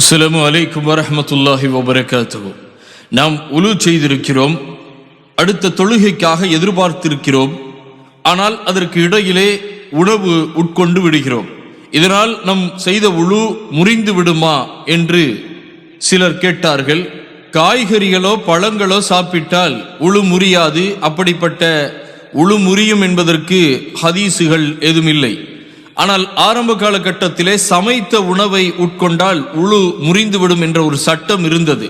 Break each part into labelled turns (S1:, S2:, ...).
S1: அஸ்லாம் வலைக்கும் வரமத்துல்லாஹி வபரகாத்துஹு நாம் உலு செய்திருக்கிறோம் அடுத்த தொழுகைக்காக எதிர்பார்த்திருக்கிறோம் ஆனால் அதற்கு இடையிலே உணவு உட்கொண்டு விடுகிறோம். இதனால் நம் செய்த உழு முறிந்து விடுமா என்று சிலர் கேட்டார்கள். காய்கறிகளோ பழங்களோ சாப்பிட்டால் உழு முறியாது. அப்படிப்பட்ட உழு முறியும் என்பதற்கு ஹதீசுகள் எதுவுமில்லை ஆனால் ஆரம்ப காலகட்டத்திலே சமைத்த உணவை உட்கொண்டால் உழு முறிந்துவிடும் என்ற ஒரு சட்டம் இருந்தது.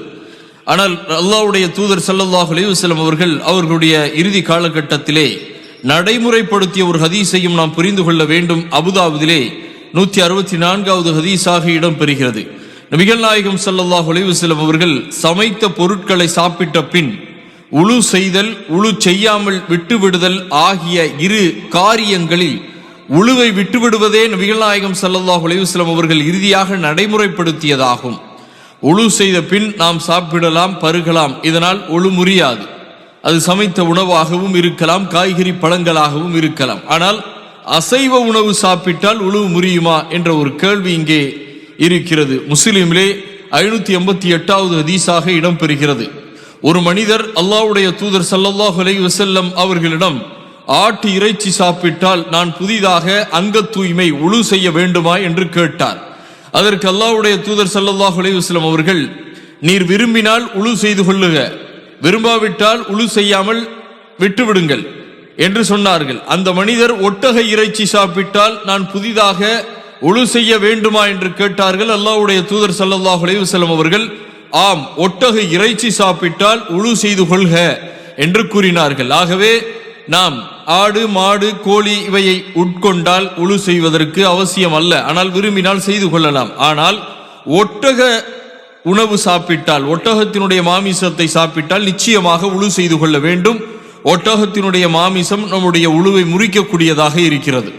S1: ஆனால் அல்லாவுடைய தூதர் சல்லாஹ் அலிவசலம் அவர்கள் அவர்களுடைய இறுதி காலகட்டத்திலே நடைமுறைப்படுத்திய ஒரு ஹதீஸையும் நாம் புரிந்து கொள்ள வேண்டும். அபுதாபுதிலே நூற்றி அறுபத்தி நான்காவது ஹதீஸாக இடம் பெறுகிறது நபிகள் நாயகம் சல்லாஹ் அலிவசலம் அவர்கள் சமைத்த பொருட்களை சாப்பிட்ட பின் உழு செய்தல் உழு செய்யாமல் விட்டுவிடுதல் ஆகிய இரு காரியங்களில் உழுவை விட்டுவிடுவதே நபிகள் நாயகம் ஸல்லல்லாஹு அவர்கள் இறுதியாக நடைமுறைப்படுத்தியதாகும். உழு செய்த பின் நாம் சாப்பிடலாம் பருகலாம். இதனால் ஒழு முறியாது. அது சமைத்த உணவாகவும் இருக்கலாம் காய்கறி பழங்களாகவும் இருக்கலாம். ஆனால் அசைவ உணவு சாப்பிட்டால் உழவு முறியுமா என்ற ஒரு கேள்வி இங்கே இருக்கிறது. முஸ்லிமிலே ஐநூத்தி எண்பத்தி எட்டாவது ஹதீஸாக இடம்பெறுகிறது. ஒரு மனிதர் அல்லாஹ்வுடைய தூதர் சல்லல்லாஹ் அலை வசல்லம் அவர்களிடம் ஆட்டு இறைச்சி சாப்பிட்டால் நான் புதிதாக அங்க தூய்மை உழு செய்ய வேண்டுமா என்று கேட்டார். அதற்கு அல்லாவுடைய தூதர் சல்லாஹ் அலைஹி அவர்கள் நீர் விரும்பினால் உழு செய்து கொள்ளுக. விரும்பாவிட்டால் உழு செய்யாமல் விட்டுவிடுங்கள் என்று சொன்னார்கள். அந்த மனிதர் ஒட்டக இறைச்சி சாப்பிட்டால் நான் புதிதாக உழு செய்ய வேண்டுமா என்று கேட்டார்கள். அல்லாவுடைய தூதர் சல்லாஹ் அலைஹி அவர்கள் ஆம் ஒட்டக இறைச்சி சாப்பிட்டால் உழு செய்து கொள்க என்று கூறினார்கள். ஆகவே நாம் ஆடு மாடு கோழி இவையை உட்கொண்டால் உழு செய்வதற்கு அவசியம் அல்ல ஆனால் விரும்பினால் செய்து கொள்ளலாம். ஆனால் ஒட்டக உணவு சாப்பிட்டால் ஒட்டகத்தினுடைய மாமிசத்தை சாப்பிட்டால் நிச்சயமாக உழு செய்து கொள்ள வேண்டும். ஒட்டகத்தினுடைய மாமிசம் நம்முடைய உழுவை முறிக்கக்கூடியதாக இருக்கிறது.